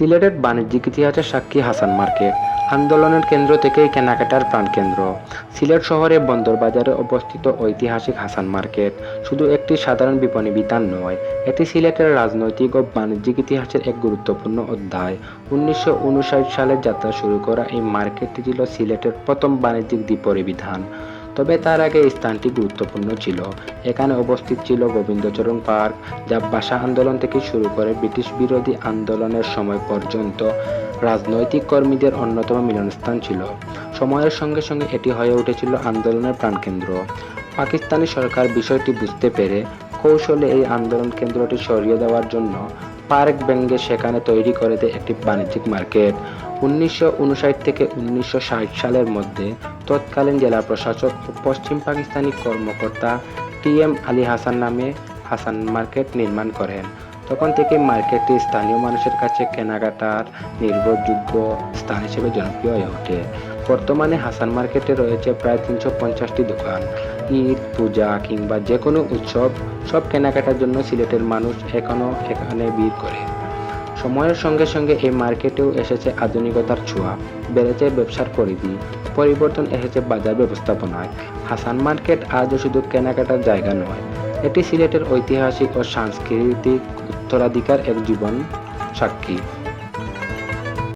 সিলেটের বাণিজ্যিক ইতিহাসের সাক্ষী হাসান মার্কেট আন্দোলনের কেন্দ্র থেকেই কেনাকাটার প্রাণকেন্দ্র সিলেট শহরে বন্দর বাজারে অবস্থিত ঐতিহাসিক হাসান মার্কেট শুধু একটি সাধারণ বিপণী বিতান নয়, এটি সিলেটের রাজনৈতিক ও বাণিজ্যিক ইতিহাসের এক গুরুত্বপূর্ণ অধ্যায়। উনিশশো সালে যাত্রা শুরু করা এই মার্কেটটি ছিল সিলেটের প্রথম বাণিজ্যিক দ্বীপরি বিধান তবে তার আগে এই স্থানটি গুরুত্বপূর্ণ ছিল। এখানে উপস্থিত ছিল গোবিন্দচরণ পার্ক, যা ভাষা আন্দোলন থেকে শুরু করে ব্রিটিশ বিরোধী আন্দোলনের সময় পর্যন্ত রাজনৈতিক কর্মীদের অন্যতম মিলনস্থান ছিল। সময়ের সঙ্গে সঙ্গে এটি হয়ে উঠেছিল আন্দোলনের প্রাণকেন্দ্র। পাকিস্তানি সরকার বিষয়টি বুঝতে পেরে কৌশলে এই আন্দোলন কেন্দ্রটি সরিয়ে দেওয়ার জন্য পার্ক ব্যাঙ্গে সেখানে তৈরি করে দেয় একটি বাণিজ্যিক মার্কেট। উনিশশো উনষাট থেকে উনিশশো ষাট সালের মধ্যে তৎকালীন জেলা প্রশাসক ও পশ্চিম পাকিস্তানি কর্মকর্তা টি এম আলী হাসান নামে হাসান মার্কেট নির্মাণ করেন। তখন থেকে মার্কেটটি স্থানীয় মানুষের কাছে কেনাকাটার নির্ভরযোগ্য স্থান হিসেবে জনপ্রিয় হয়ে ওঠে। বর্তমানে হাসান মার্কেটে রয়েছে প্রায় তিনশো পঞ্চাশটি দোকান। ঈদ, পূজা কিংবা যে কোনো উৎসব, সব কেনাকাটার জন্য সিলেটের মানুষ এখনও এখানে ভিড় করে। সময়ের সঙ্গে সঙ্গে এই মার্কেটেও এসেছে আধুনিকতার ছোঁয়া, বেড়েছে ব্যবসার পরিধি। পরিবর্তন এসেছে বাজার ব্যবস্থাপনায়। হাসান মার্কেট আজও শুধু কেনাকাটার জায়গা নয়, এটি সিলেটের ঐতিহাসিক ও সাংস্কৃতিক উত্তরাধিকার এক জীবন সাক্ষী।